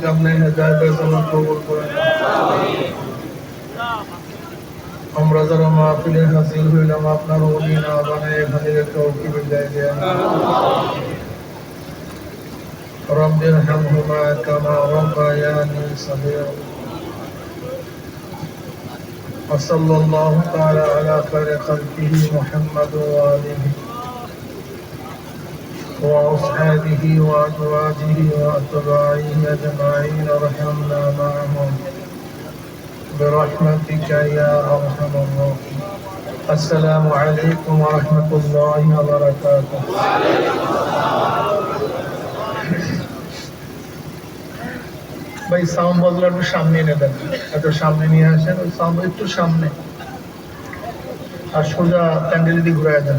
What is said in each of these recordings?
আপনি হেদায়তের জন্য কবুল করে নেন। আমরা যারা মাহফিলে হাসিল হইলাম আপনার অলি না বানায় এখানে তৌকি বিদায় দেন رب ارحمهما كما ربياني صغيرا وصلى الله تعالى على خير خلقه محمد وآله وأصحابه وأزواجه وأتباعه أجمعين ارحمنا معهم برحمتك يا أرحم الراحمين السلام عليكم ورحمة الله وبركاته ভাই সাউন্ড বদলা একটু সামনে এনে দেন একটু সামনে নিয়ে আসেন ওই সাউন্ড একটু সামনে আর সোজা প্যান্ডেল দিয়ে ঘুরাই দেন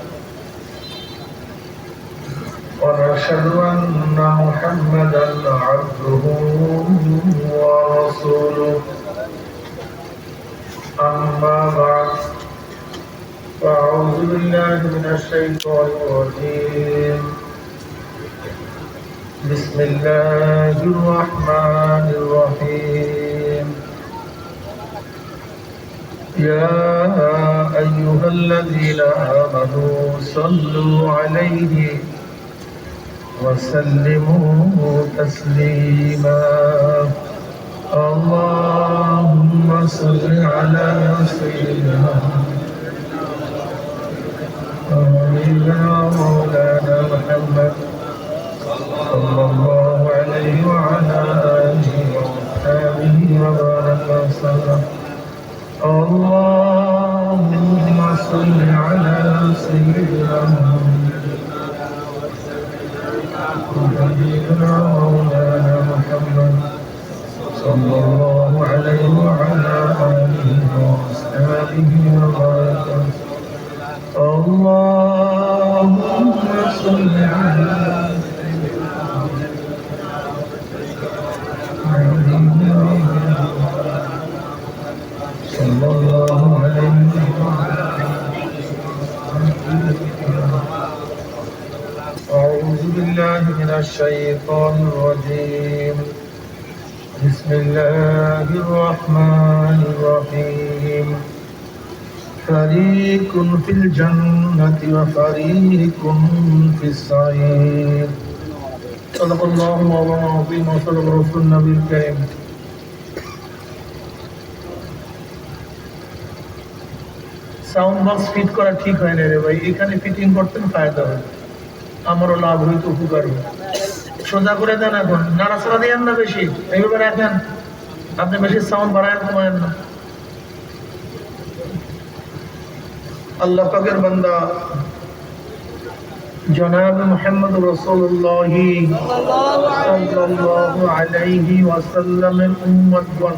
ونشهد أن محمدا عبده ورسوله. أما بعد فأعوذ بالله من الشيطان الرجيم. بسم الله الرحمن الرحيم. يا أيها الذين آمنوا صلوا عليه وسلموا تسليما. اللهم صل على سيدنا ونبينا مولانا محمد صلى الله عليه وعلى آله وأصحابه وبارك وسلم. الشيطان الرجيم بسم الله الرحمن الرحيم فريق في الجنة وفريق في السعير صدق الله مولانا العظيم وصدق رسول النبي الكريم সাউন্ড বক্স ফিট করা ঠিক হয় না রে ভাই এখানে ফিটিং করতেন ফায়দা হয় আমারও লাভ হইতো উপকার হয় সোজা করে দেন এখন। নাড়াচাড়া দিয়ে না বেশি। এইভাবে রাখেন। আপনি বেশি সাউন্ড বাড়ায় কমায়েন না। আল্লাহ পাকের বান্দা। জনাব মোহাম্মদ রসুল্লাহ আলাইহি ওয়াসাল্লামের উম্মতগণ।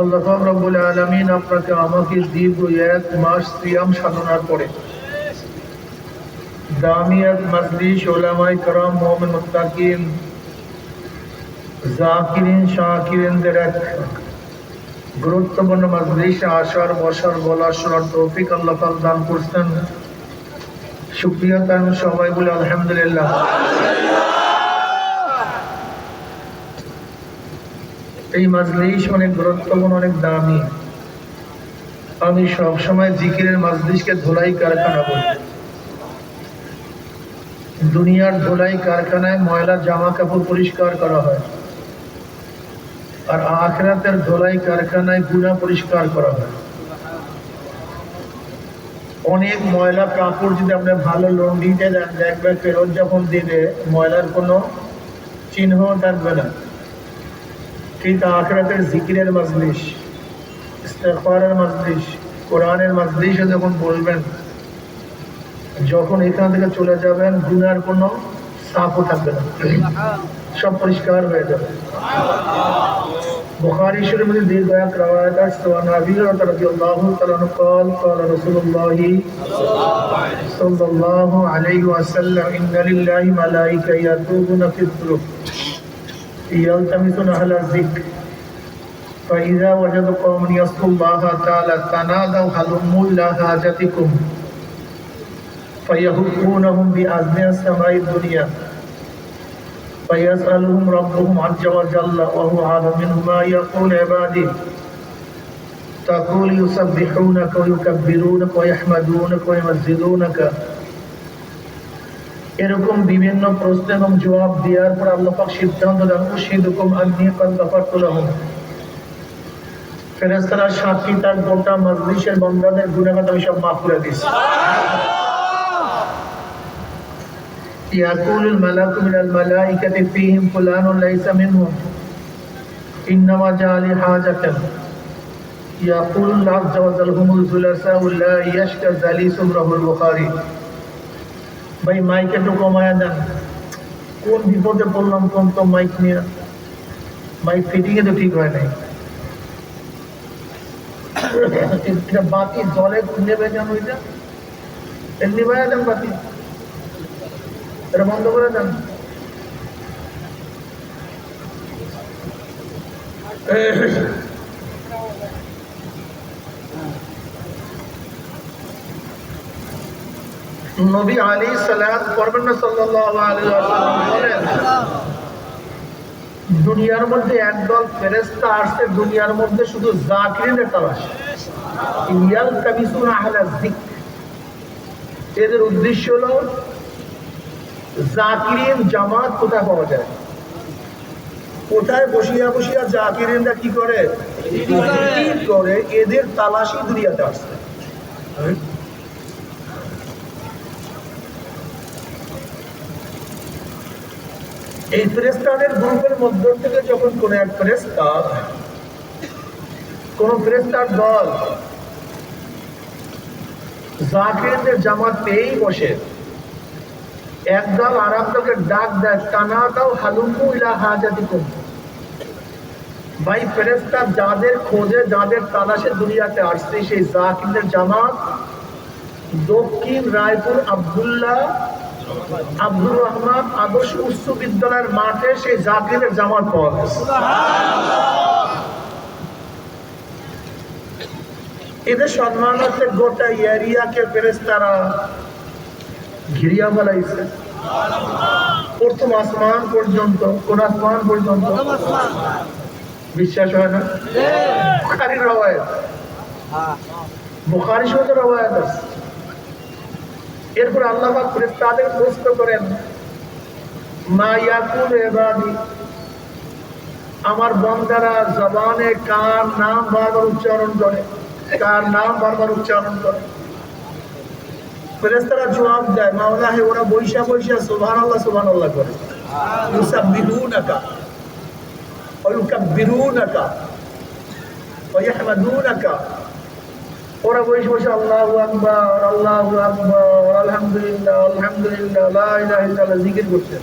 আল্লাহ রব্বুল আলামিন আপনাকে আমাকে দীর্ঘ এক মাস সিয়াম সাধনার পরে দামিয়াত মজলিস ওলামাই করম মোহাম্মদ মুস্তাকিম জাকিরিন শাকিরিনদের এক গুরুত্বপূর্ণ মজলিসে আসার বসার বলার শোনার তৌফিক আল্লাহ পাক দান করছেন। শুক্রিয়া তান সবাই বলে আলহামদুলিল্লাহ। এই মাজলিস অনেক গুরুত্বপূর্ণ, অনেক দামি। আমি সবসময় জিকিরের মাজলিসকে ধুলাই কারখানা বলি। দুনিয়ার ধোলাই কারখানায় ময়লা জামা কাপড় পরিষ্কার করা হয়। আর আখরাতের ধোলাই কারখানায় গুণা পরিষ্কার করা হয়। অনেক ময়লা কাপড় যদি আপনি ভালো লন্ডিতে দেন, দেখবেন ফেরত যখন দিলে ময়লার কোনো চিহ্ন থাকবে না। ঠিক আখরাতের জিকিরের মজলিস ইস্তেফারের মজলিস কোরআনের মজলিসে যখন বলবেন যখন এখান থেকে চলে যাবেন গুনার কোনো সাফও থাকবে না সব পরিষ্কার হয়ে যাবে বুখারী শরীফের মধ্যে দীর্ঘ এক রওয়ায়াত আছে ওয়ান আবি হুরায়রা রাদিয়াল্লাহু তাআলা আনহু قال قال رسول الله صلى الله عليه وسلم إن لله ملائكة يطوفون في الطرق يلتمسون أهل الذكر فإذا وجدوا قوما يذكرون الله تعالى تنادوا هلموا إلى حاجتكم فيهبونهم بأذن السماء الدنيا فيسألهم ربهم عز وجل وهو أعلم منهم ما يقول عبادي تقول يسبحونك ويكبرونك ويحمدونك ويمجدونك এরকম বিভিন্ন প্রশ্ন এবং জবাব দেওয়ার পর আল্লাহ পাক সিদ্ধান্ত দেন উশিদুকুম আন্নি কাদ গাফারতু লাহুম ফেরেশতারা সাক্ষী তার গোটা মজলিসের বান্দাদের গুনাহগাত আমি সব মাফ করে দিয়েছি يقول الملك من الملائكة فيهم فلان ليس منهم إنما جاء لحاجة يقول الله عز وجل هم الثلاثاء لا يشكى جليس رواه البخاري ভাই মাইক একটু কমায় দেন কোন বিপদে পড়লাম কোন তো মাইক নিয়ে মাইক ফিটিং এ তো ঠিক হয় নাই এটা বাতি জলে নেবে কেন ওইটা এমনি ভাইয়া দেন বাতি এটা বন্ধ করে দেন নবী আলী করবেন না দুনিয়ার মধ্যে একদল ফেরেস্তা আসছে, দুনিয়ার মধ্যে শুধু জাকিরিনের তালাশ ইয়াল কাবিসুন আহলা যিকর। এদের উদ্দেশ্য হলো জাকিরিন জামাত কোথায় পাওয়া যায়? কোথায় বসিয়া বসিয়া জাকিরিনরা কি করে? করে? এদের তালাশি দুনিয়াতে আসছে। এই ফেরেস্তাদের গ্রুপের মধ্য থেকে যখন কোন এক ফেরেস্তা কোন ফেরেস্তার দল জাকিরদের জামাত পেয়েই বসে একদল আর একদলকে ডাক দেয় টানা দাও হালুমু ইলা হাজাতিকুম ভাই ফেরেস্তা যাদের খোঁজে, যাদের তালাশে দুনিয়াতে আসছে, সেই জাকিরদের জামাত দক্ষিণ রায়পুর আবদুল্লাহ আব্দুর রহমান আদর্শ উচ্চ বিদ্যালয়ের মাঠে সেই জাকিরের জামাত পাওয়া গেছে। এদের সম্মানার্থে গোটা এরিয়াকে ফেরেস্তারা ঘিরিয়া ফেলাইছে। প্রথম আসমান পর্যন্ত কোন আসমান পর্যন্ত? বিশ্বাস হয় না? বুখারির রবায়ত বুখারি রবায়ত আছে। এরপর আল্লাহ ফেরেশতাদের প্রশ্ন করেন মা ইয়াকুল ইবাদি আমার বান্দারা জবানে কার নাম বারবার উচ্চারণ করে? কার নাম বারবার উচ্চারণ করে? ফেরেশতারা জবাব দেয় মাওলা হে ওরা বৈশা বৈশা সুবহানাল্লাহ সুবহানাল্লাহ করে। ইউসাব্বিহুনাকা ওয়া ইউকাব্বিরুনাকা ওয়া ইয়াহমাদুনাকা ওরা বসে বসে আল্লাহ আকবর আল্লাহ আকবর আলহামদুলিল্লাহ আলহামদুলিল্লাহ লা ইলাহা ইল্লাল্লাহ জিকির করছে।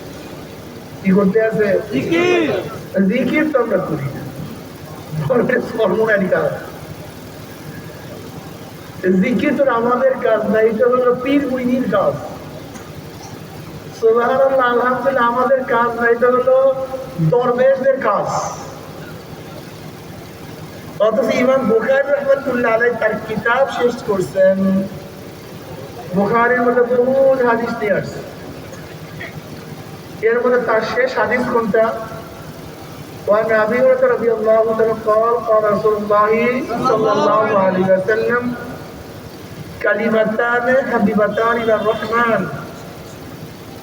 কি করতে আছে? জিকির। জিকির তো আমরা করি না। ধর্মের সর্বনারী কাজ জিকির তো আমাদের কাজ না এটা হলো পীর মুইনির কাজ সুবহানাল্লাহ আলহামদুলিল্লাহ আমাদের কাজ না এটা হলো দরবেশদের কাজ অথচ ইমাম বুখারি রহমতুল্লাহ আলাই তার কিতাব শেষ করছেন বুখারির মধ্যে বহুত হাদিস নিয়ে আসছে এর মধ্যে তার শেষ হাদিস কোনটা وعن ابي هريره رضي الله عنه قال قال رسول الله صلى الله عليه وسلم كلمتان حبيبتان الى الرحمن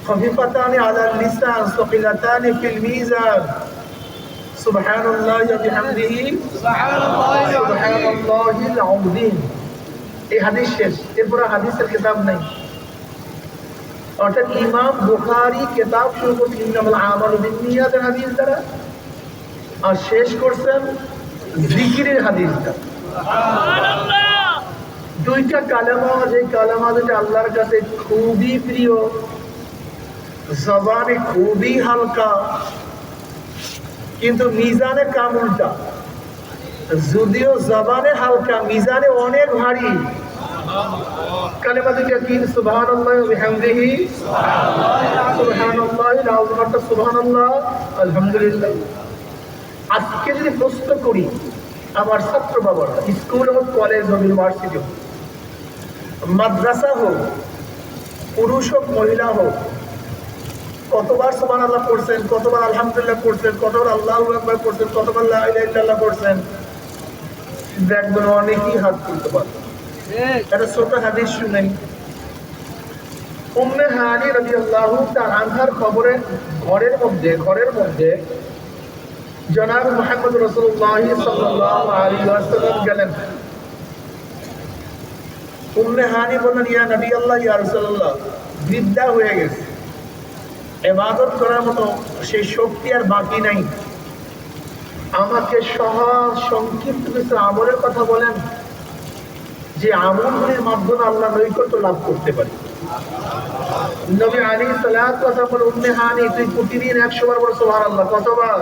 خفيفتان على اللسان ثقيلتان في الميزان سبحان الله وبحمده سبحان الله العظيم এই হাদিস শেষ এরপর হাদিসের কিতাব নেই অর্থাৎ ইমাম বুখারি কিতাব শুরু করছেন ইন্নামাল আমালু বিন্নিয়াতের হাদিস দ্বারা আর শেষ করছেন জিকিরের হাদিস দ্বারা দুইটা কালামা যে কালামা দুটা আল্লাহর কাছে খুবই প্রিয়। জবানে খুবই হালকা, কিন্তু মিজানে কাম উল্টা। যদিও জবানে হালকা, মিজানে অনেক ভারী। কালেমাতে কি? সুবহানাল্লাহ ওয়া বিহামদিহি। সুবহানাল্লাহ আল্লাহু আকবার সুবহানাল্লাহ, আলহামদুলিল্লাহ। আজকে যদি প্রশ্ন করি, আমার ছাত্র বাবারা, স্কুল হোক কলেজ হোক ইউনিভার্সিটি হোক মাদ্রাসা হোক, পুরুষ হোক, মহিলা হোক, কতবার সুবান আল্লাহ করছেন কতবার আলহামদুলিল্লাহ করছেন কতবার আল্লাহ একবার করছেন কতবার লা ইলাহা করছেন দেখবেন অনেকেই হাত তুলতে পারবে একটা ছোট হাদিস শুনেন হানি রাদিয়াল্লাহু তার আনহার খবরে ঘরের মধ্যে ঘরের মধ্যে জনাব মুহাম্মদ রাসূলুল্লাহ সাল্লাল্লাহু আলাইহি ওয়াসাল্লাম গেলেন। উম্মে হানি বললেন ইয়া নবী আল্লাহ ইয়া রাসূলুল্লাহ বিদ্যা হয়ে গেছে। এবাদত করার মতো সেই শক্তি আর বাকি নাই। আমাকে সহজ সংক্ষিপ্ত কিছু আমলের কথা বলেন যে আমলগুলির মাধ্যমে আল্লাহ নৈকট্য লাভ করতে পারি। নবী আলী সালাত কথা বলে উম্মে হানি তুই প্রতিদিন একশো বার বলো সোহার আল্লাহ কতবার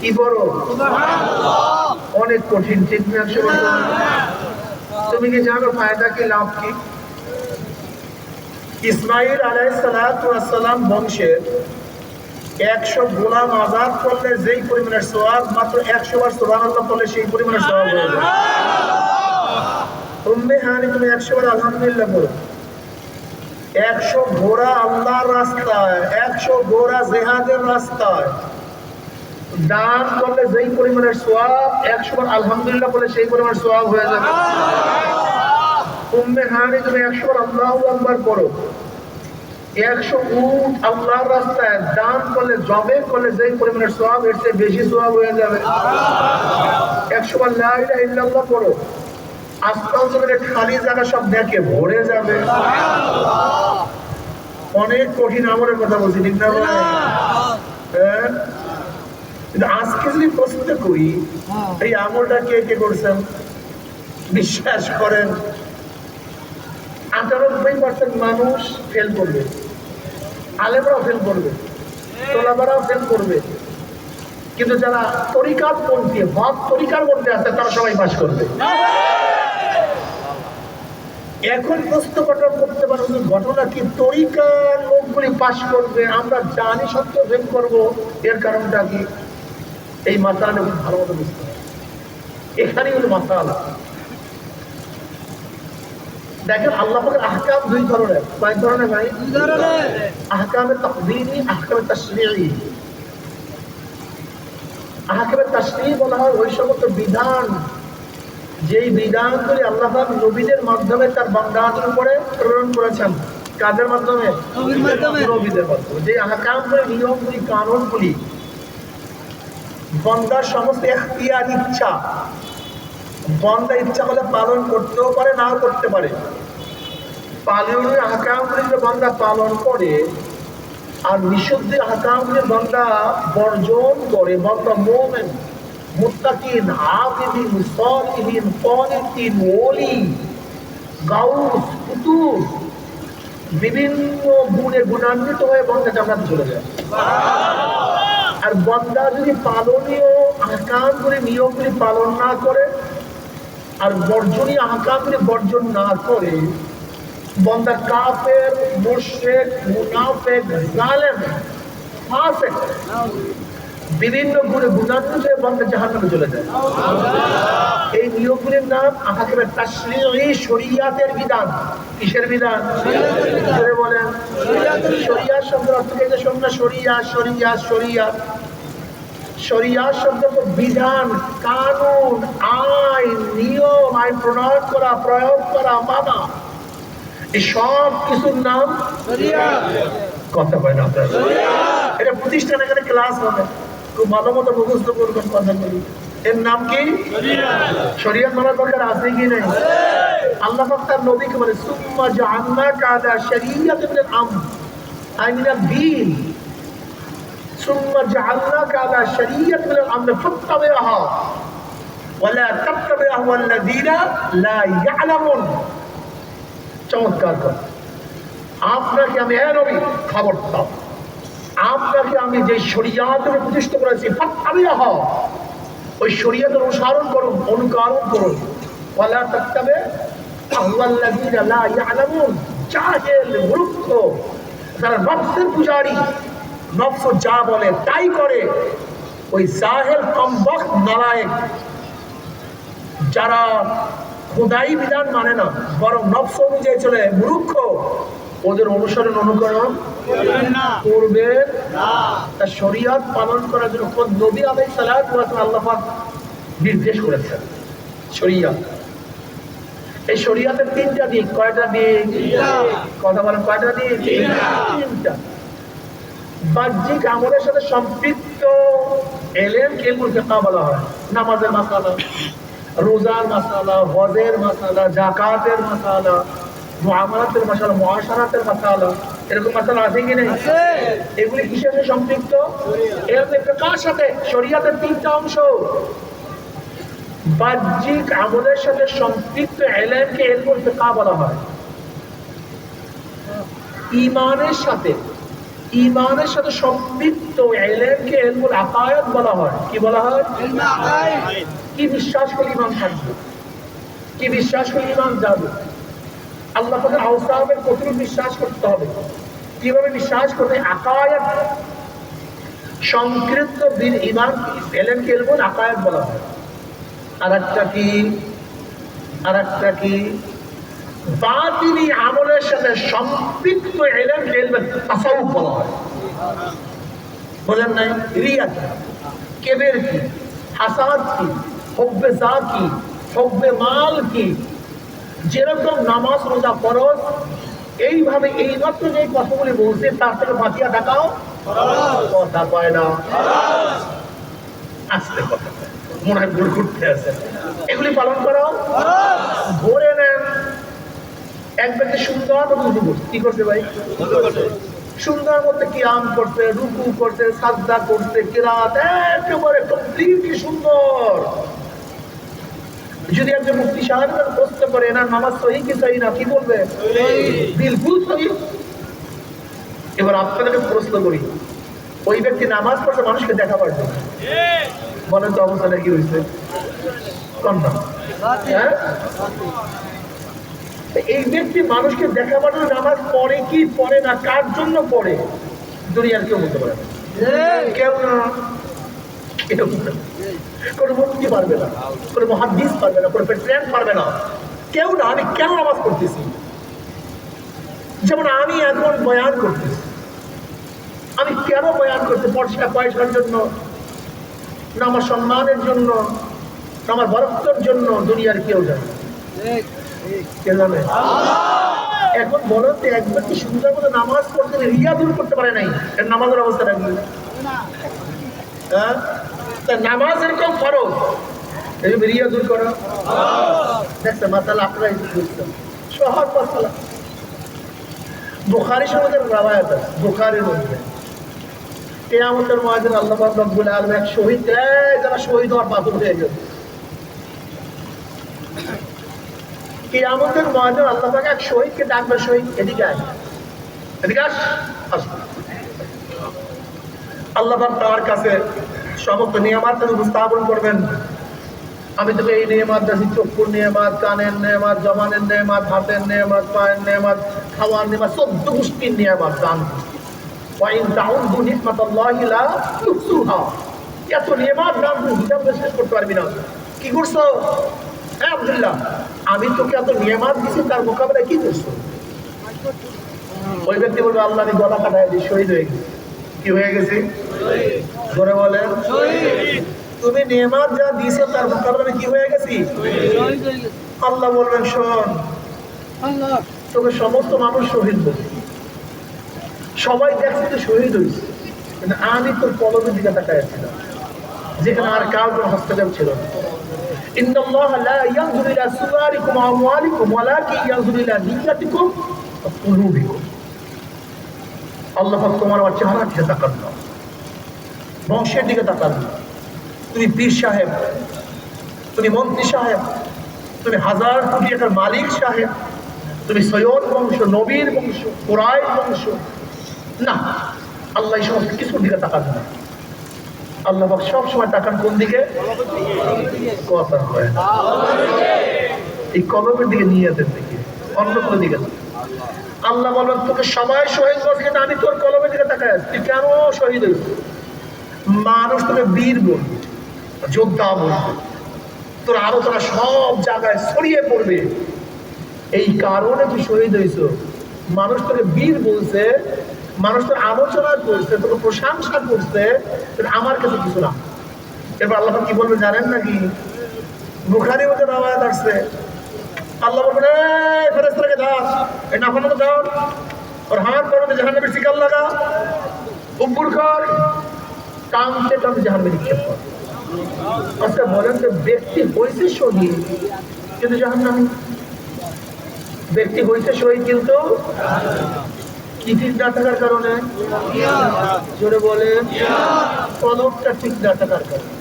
কি বড় অনেক কঠিন ঠিক না একশো বার? তুমি জানো ফায়দা কি, লাভ কি? ইসমাইল আলাইসালাম বংশের একশো গোলাম আজাদ করলে যেই পরিমাণের সোয়াব মাত্র একশো বার আল্লাহ করলে সেই পরিমাণের সোয়াব হয়ে যাবে উম্মে হানি, তুমি একশো বার আলহামদুলিল্লাহ বলো। একশো ঘোড়া আল্লাহর রাস্তায়, একশো ঘোড়া জেহাদের রাস্তায় দান করলে যেই পরিমাণের সোয়াব একশো বার আলহামদুলিল্লাহ বলে সেই পরিমাণের সোয়াব হয়ে যাবে। উম্মে হানি তুমি একশো বার আল্লাহ আকবার করো। একশো উট আল্লাহর রাস্তায় দান করলে, জবে করলে যেই পরিমাণের সোয়াব এর চেয়ে বেশি সোয়াব হয়ে যাবে। একশো বার লা ইলাহা ইল্লাল্লাহ করো। আজকাল জমিনে খালি জায়গা সব দেখে ভরে যাবে। অনেক কঠিন আমলের কথা বলছি, ঠিক না? হ্যাঁ? কিন্তু আজকে যদি প্রশ্ন করি এই আমলটা কে কে করছেন? বিশ্বাস করেন আটানব্বই পার্সেন্ট মানুষ ফেল করবে। আলেমরাও ফেল করবে তোলাবারাও ফেল করবে। কিন্তু যারা তরিকার পন্থী হক তরিকার মধ্যে আছে তারা সবাই পাস করবে। এখন প্রশ্ন গঠন করতে পারব যে ঘটনা কি? তরিকার লোকগুলি পাশ করবে আমরা জানি সত্ত্বেও ফেল করব এর কারণটা কি? এই মাসালা ভালো মতো বুঝতে এখানেই হলো মাসালা। দেখেন আল্লাহ আহকাম দুই ধরনের। কয়েক ধরনের ভাই? আহকামে তাকদীরি আহকামে তাশরীঈ। আহকামে তাশরীঈ বলা হয় ওই সমস্ত বিধান যেই বিধানগুলি আল্লাহ নবীদের মাধ্যমে তার বান্দাদের উপরে প্রেরণ করেছেন। কাদের মাধ্যমে। নবীদের মাধ্যমে। যে আহকামগুলি নিয়মগুলি কানুনগুলি বন্দার সমস্ত এখতিয়ার ইচ্ছা। বন্দা ইচ্ছা করলে পালন করতেও পারে, নাও করতে পারে। পালনের আহকামগুলি যদি বন্দা পালন করে, আর নিষিদ্ধ আহকামগুলি বন্দা বর্জন করে বন্দা মোমেন, মুত্তাকিন আবিদিন সালিহিন, কানিতিন, ওলি, গাউস, কুতুব, বিভিন্ন গুণে গুণান্বিত হয়ে বন্দা জান্নাতে চলে যায় আর বন্দা যদি পালনীয় আহকামগুলি নিয়মগুলি পালন না করে, আর বর্জনীয় আহকামগুলি বর্জন না করে, বন্দা কাফের, মুশরিক, মুনাফিক, জালেম বিভিন্ন গুণে গুণান্বিত হয়ে বন্দা জাহান্নামে চলে যায়। এই নিয়মগুলির নাম আহাকের তাশরীঈ শরিয়াতের বিধান। কিসের বিধান? বলেন। শরিয়া শব্দের অর্থ কি? যে শরিয়া শরিয়া শরিয়া। শরিয়া শব্দ তো বিধান কানুন আইন নিয়ম আইন প্রণয়ন করা প্রয়োগ করা মানা। এই সব কিছুর নাম কথা কয় না আপনারা এটা প্রতিষ্ঠান এখানে ক্লাস হবে। খুব ভালো মতো মুখস্থ করবেন কথাগুলি এর নাম কি? শরিয়া। মানার দরকার আছে কি নেই? আল্লাহ তার নবীকে বলে সুম্মা আলা শারিয়াতিন মিনাল আমর আই দীন আপনাকে আমি যে শরিয়াতের প্রতিষ্ঠা করেছি ওই শরিয়াতের অনুসরণ করুন, অনুকরণ করুন। ওয়ালা নফসের পূজারি নফস যা বলে তাই করে। ওই জাহেল কমবখ নালায়েক যারা খোদাই বিধান মানে না বরং নফস অনুযায়ী চলে মূর্খ ওদের অনুসরণ অনুকরণ করবে। তা শরীয়ত পালন করার জন্য নবী আলাই আল্লাহ নির্দেশ করেছেন। শরীয়ত। এই শরীয়তের তিনটা দিক কয়টা দিক? কথা বলেন কয়টা দিক? তিনটা। বাহ্যিক আমলের সাথে সম্পৃক্ত এলেন কেলমুল ফিকা বলা হয়? নামাজের মাসালা রোজার মাসালা হজের মাসালা জাকাতের মাসালা মুআমালাতের মাসালা মুআশারাতের মাসালা। এরকম আছে কি নেই? এগুলি কিসের সাথে সম্পৃক্ত? এর কার সাথে? শরীয়তের তিনটা অংশ। বাহ্যিক আমলের সাথে সম্পৃক্ত এলেনকে এলমুল ফিকা বলা হয়। ইমানের সাথে ইমানের সাথে সম্পৃক্ত এলেমকে এলমুল আকায়াত বলা হয়। কি বলা হয়? কি বিশ্বাস করে ইমান থাকবে? কি বিশ্বাস করে ইমান যাবে? আল্লাহ পাকের আওসামের কতটুকু বিশ্বাস করতে হবে। কীভাবে বিশ্বাস করবে? আকায়াত সংকৃত বিন ইমান এলেন কেলবন আকায়াত বলা হয়। আর একটা কি? আর একটা কি? বাতিনি আমলের সাথে সম্পৃক্ত এলেন তাসাউফ বলা হয়। বলেন নাই রিয়া কি? কেবের কি? হাসাদ কি? হব্বে কি? হব্বে মাল কি? যেরকম নামাজ রোজা ফরজ এইভাবে এইমাত্র যে কথাগুলি বলছে তার থেকে বাঁচিয়া দেখাও কথা পায় না। আসতে কথা মনে হয় ভুল করতে আছে। এগুলি পালন করো ধরে নেন করছে কি করছে সুন্দর কিয়াম করতে রুকু করতে সাজদা করতে কিরাত একেবারে কমপ্লিটলি সুন্দর। যদি একজন মুক্তি সাহেব প্রশ্ন করে এনার নামাজ সহি কি সহি না? কি বলবে? বিলকুল সহি। এবার আপনাদেরকে প্রশ্ন করি, ওই ব্যক্তি নামাজ পড়ছে, মানুষকে দেখা পারবে। বলেন তো অবস্থাটা কি হয়েছে? হ্যাঁ? এই ব্যক্তি মানুষকে দেখা পাঠানো নামাজ পড়ে কি পড়ে না কার জন্য পড়ে? দুনিয়ার কেউ বলতে পারে কেউ না। কোনো মুক্তি পারবে না কোনো মহাদিস পারবে না কোনো প্রেম পারবে না। কেউ না আমি কেন নামাজ পড়তেছি? যেমন আমি এখন বয়ান করতেছি। আমি কেন বয়ান করতে পয়সা পয়সার জন্য না আমার সম্মানের জন্য না আমার বরত্বর জন্য দুনিয়ার কেউ জানে। এখন বলো তো একবার কি সুন্দর মতো নামাজ পড়তে রিয়া দূর করতে পারে নাই? এর নামাজের অবস্থা রাখবে। হ্যাঁ? তা নামাজ এরকম ফরজ এই রিয়া দূর করো। দেখছে, মাতাল আপনারা বুঝছেন সহজ মাসালা বুখারি সমাজের রাবায়াত আছে, বুখারির মধ্যে। কেয়ামতের মহাজন আল্লাহ রব্বুল আলম এক শহীদ যারা শহীদ হওয়ার পাথর হয়ে গেছে। কেয়ামতের মহাজন আল্লাহ পাক এক শহীদকে ডাকবে শহীদ এদিকে আয়। এদিকে আস। আল্লাহ তার কাছে সমস্ত নিয়ামাত উপস্থাপন করবেন। আমি তোকে এই নিয়মাত দেখি চক্ষুর নিয়মাত, কানের নিয়মাত জমানের নিয়মাত, হাতের নিয়মাত, পায়ের নিয়মাত, খাওয়ার নিয়মাত, চোদ্দ গোষ্ঠীর নিয়মাত দান ওয়াইন তাউদ্দু নিহমাতাল্লাহি লা তুহসুহা এত নিয়মাত দান হিসাব শেষ করতে পারবি না। কি করছ? হ্যাঁ আব্দুল্লাহ, আমি তোকে এত নিয়মাত দিছি, তার মোকাবেলায় কি করছ? ওই ব্যক্তি বলবে আল্লাহ, আমি গলা কাটাই দিই, শহীদ হয়ে গেছি। কি হয়ে গেছি? ধরে বলেন। তুমি নেমাজ যা দিয়েছ, তার মোকাবেলায় কি হয়ে গেছি? আল্লাহ বলবেন, শোন, তোকে সমস্ত মানুষ শহীদ বলে। সবাই দেখছে তো শহীদ হয়েছে। কিন্তু আমি তোর কলমের দিকে তাকাইছিলাম যেখানে আর কার কোনো হস্তক্ষেপ ছিল না। إن الله لا ينظر إلى صوركم وأموالكم ولكن ينظر إلى نيتكم وقلوبكم আল্লাহ পাক তোমার আমার চেহারার দিকে তাকান না বংশের দিকে তাকান না তুমি পীর সাহেব তুমি মন্ত্রী সাহেব তুমি হাজার কোটি টাকার মালিক সাহেব তুমি সৈয়দ বংশ নবীর বংশ কোরআন বংশ না আল্লাহ এই সমস্ত কিছুর দিকে তাকাবে না আল্লাহ পাক সব সময় তাকান কোন দিকে? কথা এই কলমের দিকে নিয়তের দিকে অন্য কোনো দিকে আল্লাহ বলেন তোকে সবাই শহীদ করছে আমি তোর কলমের দিকে তাকাই তুই কেন শহীদ হয়েছিস মানুষ তোকে বীর বলবে, যোদ্ধা বলবে। তোর আলোচনা সব জায়গায় ছড়িয়ে পড়বে। এই কারণে তুই শহীদ হয়েছ মানুষ তোকে বীর বলছে মানুষের আলোচনা করছে, তোকে প্রশংসা করছে আমার কাছে কিছু না। এবার আল্লাহ কি বলবে জানেন নাকি? বুখারি মধ্যে আওয়াজ আসছে। তো লাগা। যে ব্যক্তি হইছে শহীদ, কিন্তু ব্যক্তি হয়েছে শহীদ কিন্তু না থাকার কারণে? জোরে বলে কলমটা ঠিক থাকার কারণে।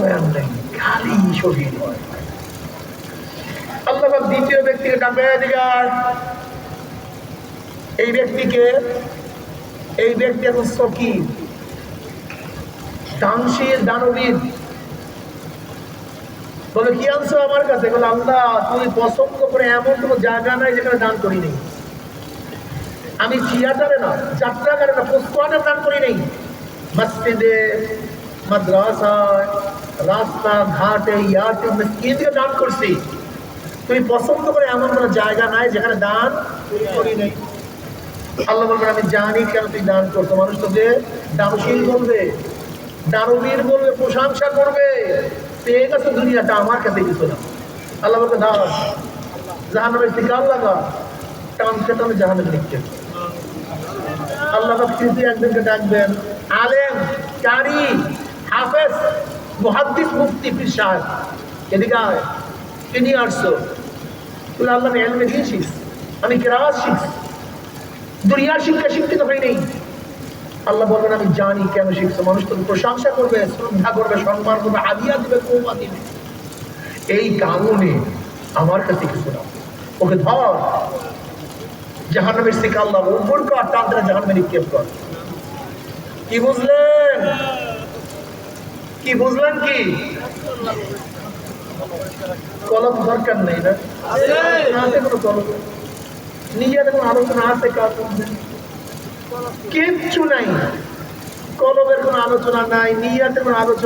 বয়ান নেই, খালি হয়। আল্লাহ দ্বিতীয় ব্যক্তিকে ডাকে দিকে আয়। এই ব্যক্তিকে, এই ব্যক্তি এখন সকি দানশীল, দানবীর। বলে, কি আনছো আমার কাছে? বলে, আল্লাহ, তুমি পছন্দ করে এমন কোনো জায়গা নাই যেখানে দান করি নেই। আমি থিয়েটারে না, যাত্রাগারে না পোস্টকোয়ার্টে দান করি নেই। মসজিদে, মাদ্রাসায় রাস্তা ঘাটে ইয়াতে, মসজিদ থেকে দান করছি। তুমি পছন্দ করে এমন কোনো জায়গা নাই যেখানে দান করি নেই। আল্লাহ বলবেন, আমি জানি কেন তুই দান করতো মানুষ তোকে দানশীল বলবে দানবীর বলবে, প্রশংসা করবে। পেয়ে গেছে দুনিয়াটা আমার কাছে কিছু না আল্লাহ বলবে দাও জাহান্নামের শিকার লাগা টানতে টানে জাহান্নামে নিক্ষেপ আল্লাহ তৃতীয় একজনকে ডাকবেন আলেম কারি হাফেজ মুহাদ্দিস মুফতি পীর সাহেব এদিকে তিনি আসছো তুই আল্লাহ আমি এলমে দিয়েছিস আমি কেরাজ শিখছি দুনিয়ার শিক্ষা শিক্ষিত হয় নেই আল্লাহ বলবেন আমি জানি কেন শিখছো মানুষ তোকে প্রশংসা করবে শ্রদ্ধা করবে সম্মান করবে আদিয়া দিবে কৌমা দিবে। এই কারণে আমার কাছে কিছু না। ওকে ধর। জাহান্নামের শিখা আল্লাহ উপর কর টানতে জাহান্নামে নিক্ষেপ কর। কি বুঝলেন? কি বুঝলেন কি? কলম দরকার নেই না? কোনো কলম? নিজের কোনো আলোচনা আছে মধ্যে? কিচ্ছু নাই। কলমের কোনো আলোচনা নাই নিয়াতে কোনো আলোচনা